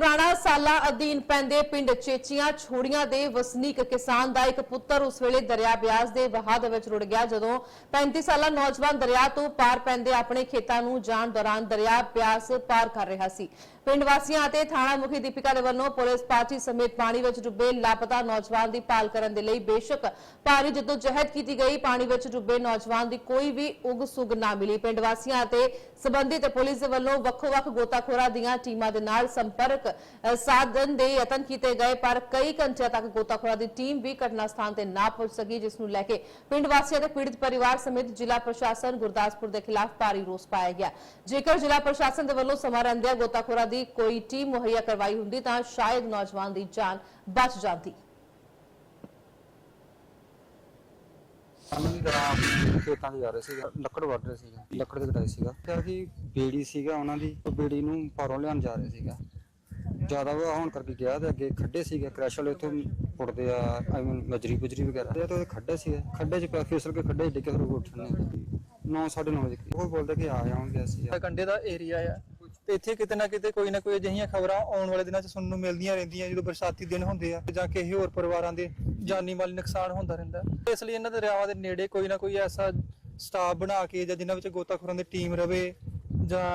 पुराणा ਸਾਲਾ ਅਧੀਨ ਪੈਂਦੇ ਪਿੰਡ ਚੇਚੀਆਂ ਛੋੜੀਆਂ ਦੇ ਵਸਨੀਕ ਕਿਸਾਨ ਦਾ ਇੱਕ ਪੁੱਤਰ ਉਸ ਵੇਲੇ ਦਰਿਆ ਬਿਆਸ ਦੇ ਵਹਾਅ ਦੇ ਵਿੱਚ ਰੁੜ ਗਿਆ। ਜਦੋਂ 35 ਸਾਲਾ ਨੌਜਵਾਨ ਦਰਿਆ ਤੋਂ ਪਾਰ ਪੈਂਦੇ ਆਪਣੇ ਖੇਤਾਂ ਨੂੰ ਜਾਣ ਦੌਰਾਨ ਦਰਿਆ ਬਿਆਸ ਪਾਰ ਕਰ ਰਿਹਾ ਸੀ। ਪਿੰਡ ਵਾਸੀਆਂ ਅਤੇ ਥਾਣਾ ਮੁਖੀ ਦੀਪਿਕਾ ਦੇ ਵੱਲੋਂ ਪੁਲਿਸ ਪਾਰਟੀ ਸਮੇਤ ਪਾਣੀ ਵਿੱਚ ਡੁੱਬੇ ਲਾਪਤਾ ਨੌਜਵਾਨ ਦੀ ਭਾਲ ਕਰਨ ਦੇ ਲਈ ਬੇਸ਼ੱਕ ਭਾਰੀ ਜਦੋਜਹਿਦ ਕੀਤੀ ਗਈ। ਪਾਣੀ ਵਿੱਚ ਡੁੱਬੇ ਨੌਜਵਾਨ ਦੀ ਕੋਈ ਵੀ ਉਗ ਸੁਗ ਨਾ ਮਿਲੀ। ਪਿੰਡ ਵਾਸੀਆਂ ਅਤੇ ਸਬੰਧਿਤ ਪੁਲਿਸ ਦੇ ਵੱਲੋਂ ਵੱਖੋ-ਵੱਖ ਗੋਤਾਖੋਰਾਂ ਦੀਆਂ ਟੀਮਾਂ ਦੇ ਨਾਲ ਸੰਪਰਕ ਸਾਧਨ ਦੇ ਯਤਨ ਕੀਤੇ ਗਏ, ਪਰ ਕਈ ਘੰਟਿਆਂ ਤੱਕ ਗੋਤਾਖੋਰਾਂ ਦੀ ਟੀਮ ਵੀ ਘਟਨਾ ਸਥਾਨ ਤੇ ਨਾ ਪਹੁੰਚ ਸਕੀ, ਜਿਸ ਨੂੰ ਲੈ ਕੇ ਪਿੰਡ ਵਾਸੀਆਂ ਤੇ ਪੀੜਤ ਪਰਿਵਾਰ ਸਮੇਤ ਜ਼ਿਲ੍ਹਾ ਪ੍ਰਸ਼ਾਸਨ ਗੁਰਦਾਸਪੁਰ ਦੇ ਖਿਲਾਫ ਭਾਰੀ ਰੋਸ ਪਾਇਆ ਗਿਆ। ਜੇਕਰ ਜ਼ਿਲ੍ਹਾ ਪ੍ਰਸ਼ਾਸਨ ਦੇ ਵੱਲੋਂ ਸਮਾਂ ਰਹਿੰਦਿਆਂ ਗੋਤਾਖੋਰਾਂ ਦੀ ਕੋਈ ਟੀਮ ਮੁਹੱਈਆ ਕਰਵਾਈ ਹੁੰਦੀ, ਤਾਂ ਸ਼ਾਇਦ ਨੌਜਵਾਨ ਦੀ ਜਾਨ ਬਚ ਜਾਂਦੀ। ਸਾਨੂੰ ਵੀ ਤਰ੍ਹਾਂ ਖੇਤਾਂ 'ਚ ਜਾ ਰਹੇ ਸੀਗਾ, ਲੱਕੜ ਵੱਢ ਰਹੇ ਸੀਗਾ, ਲੱਕੜ ਦੇ ਕਟਾਈ ਸੀਗਾ। ਕਿਹਾ ਕਿ ਬੇੜੀ ਸੀਗਾ ਉਹਨਾਂ ਦੀ, ਉਹ ਬੇੜੀ ਨੂੰ ਪਾਰੋਂ ਲਿਆਉਣ ਜਾ ਰਹੇ ਸੀਗਾ। ਜ਼ਿਆਦਾ ਵਹਾ ਹੋਣ ਕਰਕੇ ਗਿਆ ਤੇ ਅੱਗੇ ਖੱਡੇ ਸੀਗੇ ਕ੍ਰੈਸ਼ ਵਾਲੇ ਉੱਥੋਂ ਪੁੱਟਦੇ ਆ, ਆਈ ਮੀਨ ਮਜਰੀ ਬਜਰੀ ਵਗੈਰਾ। ਤੇ ਉਹਦੇ ਖੱਡੇ ਸੀਗੇ, ਖੱਡੇ 'ਚ ਪੈ ਫਿਸਲ ਕੇ ਖੱਡੇ 'ਚ ਡਿੱਗੇ ਫਿਰ ਉਹ ਉੱਠਣੇ 9:30 ਵਜੇ ਉਹ ਬੋਲਦੇ ਕਿ ਆ ਜਾਵਾਂਗੇ ਅਸੀਂ। ਕੰਡੇ ਦਾ ਏਰੀਆ ਆ। ਤੇ ਇੱਥੇ ਕਿਤੇ ਨਾ ਕਿਤੇ ਕੋਈ ਨਾ ਕੋਈ ਅਜਿਹੀਆਂ ਖਬਰਾਂ ਆਉਣ ਵਾਲੇ ਦਿਨਾਂ 'ਚ ਸੁਣਨ ਨੂੰ ਮਿਲਦੀਆਂ ਰਹਿੰਦੀਆਂ, ਜਦੋਂ ਬਰਸਾਤੀ ਦਿਨ ਹੁੰਦੇ ਆ, ਜਾਂ ਕਿਸੇ ਹੋਰ ਪਰਿਵਾਰਾਂ ਦੇ ਜਾਨੀ ਮਾਲੀ ਨੁਕਸਾਨ ਹੁੰਦਾ ਰਹਿੰਦਾ। ਇਸ ਲਈ ਇਹਨਾਂ ਦੇ ਦਰਿਆਵਾਂ ਦੇ ਨੇੜੇ ਕੋਈ ਨਾ ਕੋਈ ਐਸਾ ਸਟਾਫ ਬਣਾ ਕੇ ਜਾਂ ਜਿਨ੍ਹਾਂ ਵਿੱਚ ਗੋਤਾਖੋਰਾਂ ਦੀ ਟੀਮ ਰਵੇ ਜਾਂ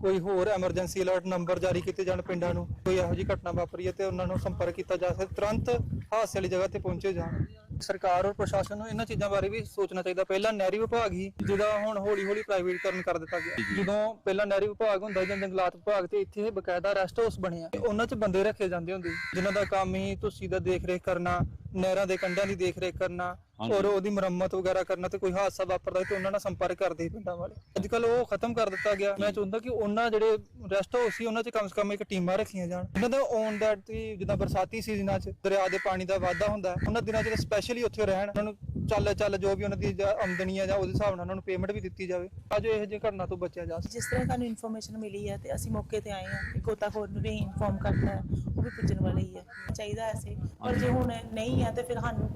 ਕੋਈ ਹੋਰ ਐਮਰਜੈਂਸੀ ਅਲਰਟ ਨੰਬਰ ਜਾਰੀ ਕੀਤੇ ਜਾਣ ਪਿੰਡਾਂ ਨੂੰ ਕੋਈ ਇਹੋ ਜਿਹੀ ਘਟਨਾ ਵਾਪਰੀ ਹੈ ਤੇ ਉਹਨਾਂ ਨੂੰ ਸੰਪਰਕ ਕੀਤਾ ਜਾ ਸਕੇ ਤੁਰੰਤ ਹਾਦਸੇ ਵਾਲੀ ਜਗ੍ਹਾ ਤੇ ਪਹੁੰਚੇ ਜਾਣ। ਸਰਕਾਰ ਔਰ ਪ੍ਰਸ਼ਾਸਨ ਨੂੰ ਇਹਨਾਂ ਚੀਜ਼ਾਂ ਬਾਰੇ ਵੀ ਸੋਚਣਾ ਚਾਹੀਦਾ। ਪਹਿਲਾਂ ਨਹਿਰੀ ਵਿਭਾਗ ਹੀ ਜਿਹਦਾ ਹੁਣ ਹੌਲੀ ਹੌਲੀ ਪ੍ਰਾਈਵੇਟੀਕਰਨ ਕਰ ਦਿੱਤਾ ਗਿਆ। ਜਦੋਂ ਪਹਿਲਾਂ ਨਹਿਰੀ ਵਿਭਾਗ ਹੁੰਦਾ ਸੀ ਜੰਗਲਾਤ ਵਿਭਾਗ ਤੇ ਇੱਥੇ ਇਹ ਬਕਾਇਦਾ ਰੈਸਟ ਹਾਊਸ ਬਣਿਆ। ਤੇ ਉਹਨਾਂ 'ਚ ਬੰਦੇ ਰੱਖੇ ਜਾਂਦੇ ਹੁੰਦੇ ਸੀ, ਜਿਨ੍ਹਾਂ ਦਾ ਕੰਮ ਹੀ ਤੁਸੀਂ ਦਾ ਦੇਖ ਰੇਖ ਕਰਨਾ ਨਹਿਰਾਂ ਦੇ ਕੰਢਿਆਂ ਦੀ ਦੇਖ ਰੇਖ ਕਰਨਾ ਔਰ ਉਹਦੀ ਮੁਰੰਮਤ ਵਗੈਰਾ ਕਰਨਾ ਤੇ ਕੋਈ ਹਾਦਸਾ ਵਾਪਰਦਾ ਤੇ ਉਹਨਾਂ ਨਾਲ ਸੰਪਰਕ ਕਰਦੇ ਸੀ ਪਿੰਡਾਂ ਵਾਲੇ। ਅੱਜ ਕੱਲ ਉਹ ਖਤਮ ਕਰ ਦਿੱਤਾ ਗਿਆ। ਮੈਂ ਚਾਹੁੰਦਾ ਕਿ ਉਹਨਾਂ ਜਿਹੜੇ ਰੈਸਟ ਹਾਊਸ ਸੀ ਉਹਨਾਂ 'ਚ ਕਮ ਸੇ ਕਮ ਇੱਕ ਟੀਮਾਂ ਰੱਖੀਆਂ ਜਾਣ। ਇਹਨਾਂ ਦਾ ਔਨ ਦੈਟ ਦੀ ਜਿੱਦਾਂ ਬਰਸਾਤੀ ਸੀਜ਼ਨਾਂ 'ਚ ਦਰਿਆ ਦੇ ਪਾਣੀ ਦਾ ਵਾਧਾ ਹੁੰਦਾ ਹੈ, ਉਹਨਾਂ ਦਿਨਾਂ 'ਚ ਸਪੈਸ਼ਲੀ ਉੱਥੇ ਰਹਿਣ ਉਹਨਾਂ ਨੂੰ ਚੱਲ ਚੱਲ ਜੋ ਵੀ ਉਹਨਾਂ ਦੀ ਜਾਂ ਆਮਦਨੀ ਹੈ ਜਾਂ ਉਹਦੇ ਹਿਸਾਬ ਨਾਲ ਉਹਨਾਂ ਨੂੰ ਪੇਮੈਂਟ ਵੀ ਦਿੱਤੀ ਜਾਵੇ। ਤਾਂ ਜੋ ਇਹੋ ਜਿਹੀ ਘਟਨਾ ਤੋਂ ਬਚਿਆ ਜਾ ਸਕੇ। ਜਿਸ ਤਰ੍ਹਾਂ ਸਾਨੂੰ ਇਨਫੋਰਮੇਸ਼ਨ ਮਿਲੀ ਹੈ ਤੇ ਅਸੀਂ ਮੌਕੇ ਤੇ ਆਏ ਹਾਂ ਕਿ ਗੋਤਾਖੋਰ ਨੂੰ ਵੀ ਇਨਫੋਰਮ ਕਰਤਾ ਹੈ ਉਹ ਵੀ ਪੁੱਜਣ ਵਾਲੇ ਹੀ ਹੈ। ਚਾਹੀਦਾ ਐਸੇ। ਪਰ ਜੇ ਹੁਣ ਨਹੀਂ ਹੈ ਤੇ ਫਿਰ ਸਾਨੂੰ